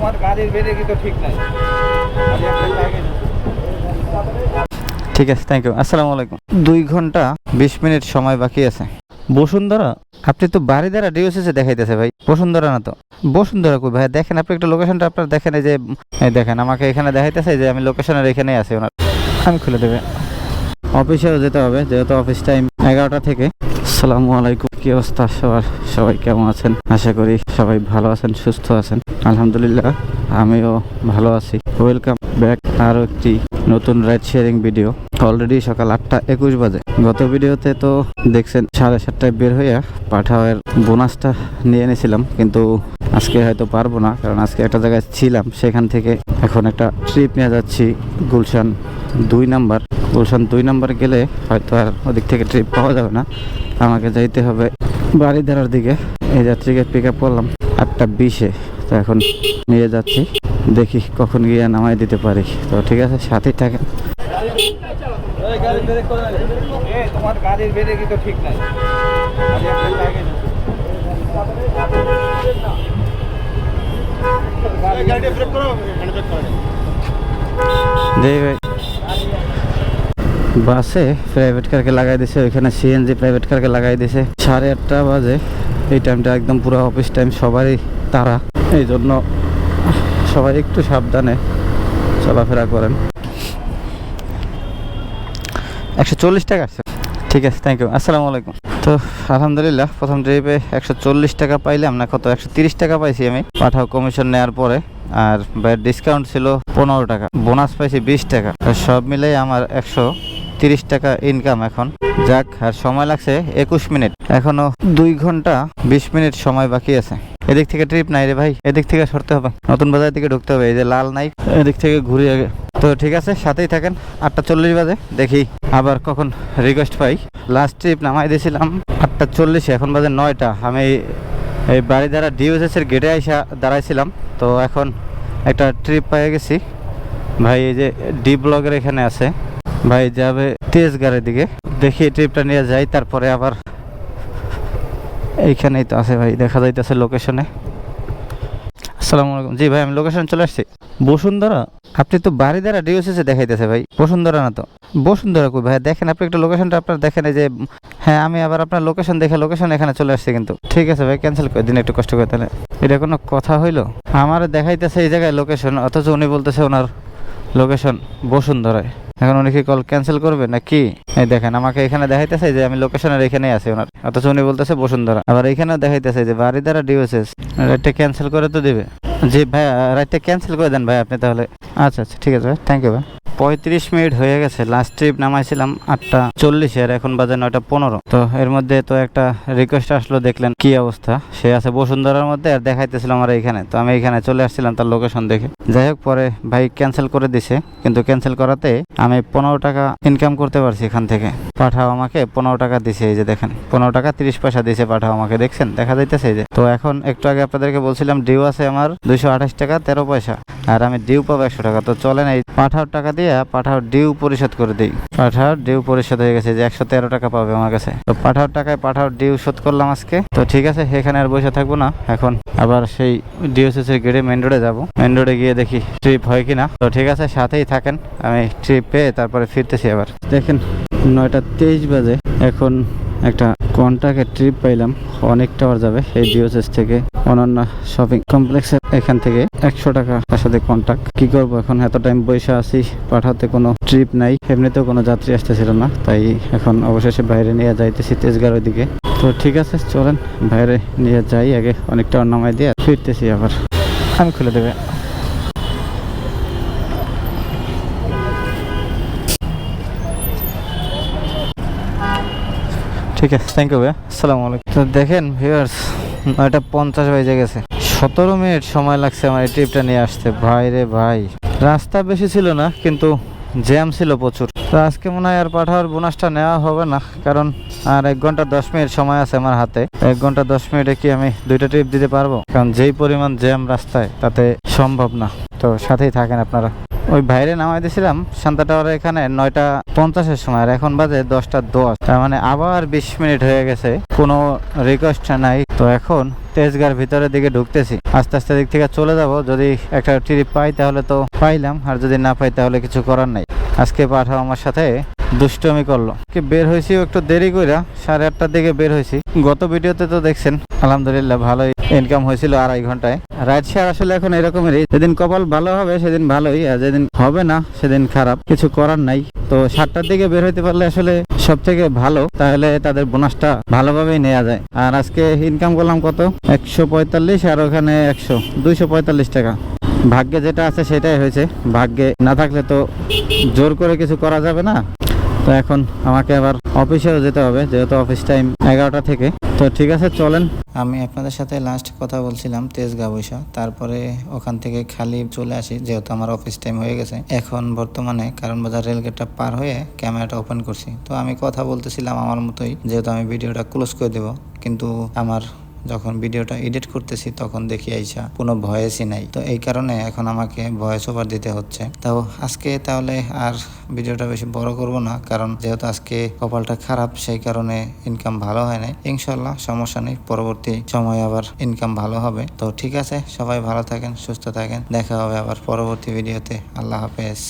তোমার গাড়ির ব্রেকই তো ঠিক নাই। ঠিক আছে থ্যাংক ইউ আসসালামু আলাইকুম। দুই ঘণ্টা বিশ মিনিট সময় বাকি আছে। বসুন্ধরা, আপনি তো বাড়ি দ্বারা ডিওসিসে দেখাইতেছে ভাই। বসুন্ধরা না তো? বসুন্ধরা কই ভাই? দেখেন আপনি একটা লোকেশনটা আপনার দেখেন, এই যে দেখেন, আমাকে এখানে দেখাইতেছে যে আমি লোকেশনের এখানেই আছি ওনার। আমি খুলে দেবে। অফিসেও যেতে হবে, যেহেতু অফিস টাইম এগারোটা থেকে। আসসালামু আলাইকুম, কি অবস্থা সবার? সবাই কেমন আছেন? আশা করি সবাই ভালো আছেন, সুস্থ আছেন। আলহামদুলিল্লাহ, আমিও ভালো আছি। ওয়েলকাম ব্যাক আরও একটি নতুন রাইড শেয়ারিং ভিডিও অলরেডি সকাল আটটা একুশ বাজে। গত ভিডিওতে তো দেখছেন, সাড়ে সাতটায় বের হইয়া পাঠাওয়ের বোনাসটা নিয়ে এনেছিলাম কিন্তু আজকে হয়তো পারব না, কারণ আজকে একটা জায়গায় ছিলাম। সেখান থেকে এখন একটা ট্রিপ নিয়ে যাচ্ছি, গুলশান দুই নাম্বার। গুলশান দুই নাম্বার গেলে হয়তো আর ওদিক থেকে ট্রিপ পাওয়া যাবে না। আমাকে যাইতে হবে বাড়িধারার দিকে। এই যাত্রীকে পিক আপ করলাম আটটা বিশে। তো এখন নিয়ে যাচ্ছি। দেখি কখন গিয়ে নামাই দিতে পারি। তো ঠিক আছে সাথেই থাকেন। গাড়ির তো ঠিক নাই আমি একটা জায়গায় গাড়িটা ব্রেক করো এখানে ব্রেক করো দেই ভাই বাসে প্রাইভেট কারকে লাগাই দিছে, ওইখানে সিএনজি প্রাইভেট কারকে লাগাই দিছে। সাড়ে আটটা বাজে। এই টাইমটা একদম পুরো অফিস টাইম সবারই তারা। এই জন্য সবাই একটু সাবধানে চলাফেরা করেন। একশো চল্লিশ টাকা আছে। ঠিক আছে থ্যাংক ইউ আসসালামু আলাইকুম। তো আলহামদুলিল্লাহ, প্রথম ট্রিপে একশো চল্লিশ টাকা পাইলাম না, কত? একশো তিরিশ টাকা পাইছি আমি। পাঠাও কমিশন নেওয়ার পরে। আর ডিসকাউন্ট ছিল পনেরো টাকা। বোনাস পাইছি বিশ টাকা। সব মিলে আমার একশো তিরিশ টাকা ইনকাম এখন। যাক, আর সময় লাগছে একুশ মিনিট। এখনও দুই ঘণ্টা বিশ মিনিট সময় বাকি আছে। এদিক থেকে ট্রিপ নাই রে ভাই, এদিক থেকে সরতে হবে। নতুন বাজার থেকে ঢুকতে হবে, এই যে লাল নাই, এদিক থেকে ঘুরে আগে। তো ঠিক আছে, সাথেই থাকেন। আটটা চল্লিশ বাজে, দেখি আবার কখন রিকোয়েস্ট পাই। লাস্ট ট্রিপ নামাই দিয়েছিলাম, আটটা চল্লিশে, এখন বাজে নয়টা। আমি এই বাড়ি দ্বারা ডিওএসএস এর গেটে আইসা দাঁড়াইছিলাম, তো এখন একটা ট্রিপ পেয়ে গেছি। ভাই, এই যে ডি ব্লগের এখানে আছে। ভাই যাবে তেজগাঁড়ের দিকে। দেখি ট্রিপটা নিয়ে যাই তারপরে আবার এইখানেই তো আছে ভাই দেখা যাইতেছে লোকেশনে আসসালামু আলাইকুম। জি ভাই আমি লোকেশন চলে আসছি। বসুন্ধরা? আপনি তো বাড়ি দ্বারা ডিওসিসে দেখাইতেছে ভাই বসুন্ধরা না তো? বসুন্ধরা কই ভাই? দেখেন আপনি একটা লোকেশনটা আপনার দেখেন এই যে হ্যাঁ আমি আবার আপনার লোকেশন দেখে লোকেশন এখানে চলে আসছি কিন্তু। ঠিক আছে ভাই ক্যান্সেল করে দিন একটু কষ্ট করে তাহলে। এটা কোনো কথা হইল? আমার দেখাইতেছে এই জায়গায় লোকেশন অথচ উনি বলতেছে ওনার লোকেশন বসুন্ধরায়। এখন উনি কি কল ক্যান্সেল করবে না কি এই দেখেন, আমাকে এখানে দেখাইতেছে যে আমি লোকেশনের এখানেই আছি ওনার। অথচ উনি বলতেছে বসুন্ধরা। আবার এখানে দেখাইতেছে যে বাড়ি দ্বারা ডিওসেস রাইটটা ক্যান্সেল করে তো দিবে। জি ভাই রাইটটা ক্যান্সেল করে দেন ভাই আপনি তাহলে। আচ্ছা আচ্ছা ঠিক আছে ভাই। থ্যাংক ইউ ভাই। পঁয়ত্রিশ মিনিট হয়ে গেছে। লাস্ট ট্রিপ নামাইছিলাম আটটা চল্লিশে আর এখন বাজে নয়টা পনেরো। তো এর মধ্যে তো একটা রিকোয়েস্ট আসলো, দেখলেন কি অবস্থা? সে আছে বসুন্ধরার মধ্যে আর দেখাইতেছিল আমার এইখানে তো আমি এখানে চলে আসছিলাম তার লোকেশন দেখে। যাই হোক, পরে ভাই ক্যান্সেল করে দিছে, কিন্তু ক্যান্সেল করাতে আমি পনেরো টাকা ইনকাম করতে পারছি এখান থেকে। পাঠাও আমাকে, পনেরো টাকা দিছে এই যে দেখেন। পনেরো টাকা তিরিশ পয়সা দিছে, পাঠাও আমাকে, দেখছেন? দেখা যাইতেছে এই যে। তো এখন একটু আগে আপনাদেরকে বলছিলাম ডিউ আছে আমার দুইশো আঠাশ টাকা তেরো পয়সা, আর আমি ডিউ পাবো একশো টাকা। তো চলেন এই পাঠাও টাকা দিয়ে পাঠাও ডিউ পরিশোধ করে দিই। পাঠাও ডিউ পরিশোধ হয়ে গেছে যে একশো তেরো টাকা পাবে আমার কাছে। তো পাঠাও টাকায় পাঠাও ডিউ শোধ করলাম আজকে। তো ঠিক আছে সেখানে আর বসে থাকব না। এখন আবার সেই ডিওসিস এর গেটে মেন রোডে যাব। মেন রোডে গিয়ে দেখি ট্রিপ হয় কিনা। তো ঠিক আছে, সাথেই থাকেন। আমি ট্রিপ পেয়ে তারপরে ফিরতেছি আবার। দেখেন, নয়টা তেইশ বাজে। এখন একটা কন্টাক্টের ট্রিপ পাইলাম অনেক টাওয়ার যাবে, এই ডিওসেস থেকে, অনন্য শপিং কমপ্লেক্সের এখান থেকে একশো টাকা তার সাথে কন্ট্যাক্ট কি করব এখন? এত টাইম বসে আছি, পাঠাতে কোনো ট্রিপ নাই, এমনিতেও কোনো যাত্রী আসতেছিল না, তাই এখন অবশেষে বাইরে নিয়ে যাইতেছি তেজগাঁর দিকে তো ঠিক আছে, চলেন, বাইরে নিয়ে যাই, আগে অনেক টাওয়ার নামাই দিয়ে ফিরতেছি আবার। আমি খুলে দেবে। ঠিক আছে থ্যাংক ইউ ভাইয়া। আসসালামু আলাইকুম। তো দেখেন ভিউয়ার্স নয়টা পঞ্চাশ বেজে গেছে। সতেরো মিনিট সময় লাগছে আমার এই ট্রিপটা নিয়ে আসতে। ভাই রে ভাই। রাস্তা বেশি ছিল না কিন্তু জ্যাম ছিল প্রচুর। তো আজকে মনে হয় আর পাঠাওয়ার বোনাসটা নেওয়া হবে না কারণ আর এক ঘণ্টা দশ মিনিট সময় আছে আমার হাতে। এক ঘণ্টা দশ মিনিটে কি আমি দুইটা ট্রিপ দিতে পারব? কারণ যেই পরিমাণ জ্যাম রাস্তায় তাতে সম্ভব না। তো সাথেই থাকেন আপনারা। ওই বাইরে নামাই দিয়েছিলাম শান্তা টাওয়ারের এখানে নয়টা পঞ্চাশের সময়, আর এখন বাজে দশটা দশ। তার মানে আবার বিশ মিনিট হয়ে গেছে, কোনো রিকোয়েস্ট নাই। তো এখন তেজগার ভিতরের দিকে ঢুকতেছি। আস্তে আস্তে দিক থেকে চলে যাব, যদি একটা ট্রিপ পাই তাহলে তো পাইলাম, আর যদি না পাই তাহলে কিছু করার নাই। আজকে পাঠাও আমার সাথে, দুষ্টমি করল। কি বের হয়েছি একটু দেরি কইরা, সাড়ে আটটার দিকে বের হয়েছি গত ভিডিওতে তো দেখছেন, আলহামদুলিল্লাহ ভালোই। ইনকাম হয়েছিল আড়াই ঘন্টায়। রাইড শেয়ার আসলে এখন এরকমেরই। যেদিন কপাল ভালো হবে, সেদিন ভালোই, আর যেদিন হবে না, সেদিন খারাপ। কিছু করার নাই। তো সাতটার দিকে বের হইতে পারলে আসলে সব থেকে ভালো, তাহলে তাদের বোনাসটা ভালোভাবেই নেওয়া যায়। আর আজকে ইনকাম করলাম কত? একশো পঁয়তাল্লিশ, আর ওখানে একশো, দুইশো পঁয়তাল্লিশ টাকা। ভাগ্যে যেটা আছে সেটাই হয়েছে। ভাগ্যে না থাকলে তো জোর করে কিছু করা যাবে না। তো এখন আমাকে আবার অফিসেও যেতে হবে, যেহেতু অফিস টাইম এগারোটা থেকে। তো ঠিক আছে, চলেন। আমি আপনাদের সাথে লাস্ট কথা বলছিলাম, তেজগাঁ বৈশা। তারপরে ওখান থেকে খালি চলে আসি, যেহেতু আমার অফিস টাইম হয়ে গেছে। এখন বর্তমানে কারণ বাজার রেলগেটটা পার হয়ে ক্যামেরাটা ওপেন করছি। তো আমি কথা বলতেছিলাম আমার মতোই, যেহেতু আমি ভিডিওটা ক্লোজ করে দেবো। কিন্তু আমার যখন ভিডিওটা এডিট করতেছি, তখন দেখি আইসা কোনো ভয়েসই নাই। তো এই কারণে এখন আমাকে ভয়েস ওভার দিতে হচ্ছে। তো আজকে তাহলে আর ভিডিওটা বেশি বড় করব না, কারণ যেহেতু আজকে কপালটা খারাপ, সেই কারণে ইনকাম ভালো হয় নাই। ইনশাল্লাহ সমস্যা নেই, পরবর্তী সময় আবার ইনকাম ভালো হবে। তো ঠিক আছে, সবাই ভালো থাকেন, সুস্থ থাকেন। দেখা হবে আবার পরবর্তী ভিডিওতে। আল্লাহ হাফেজ।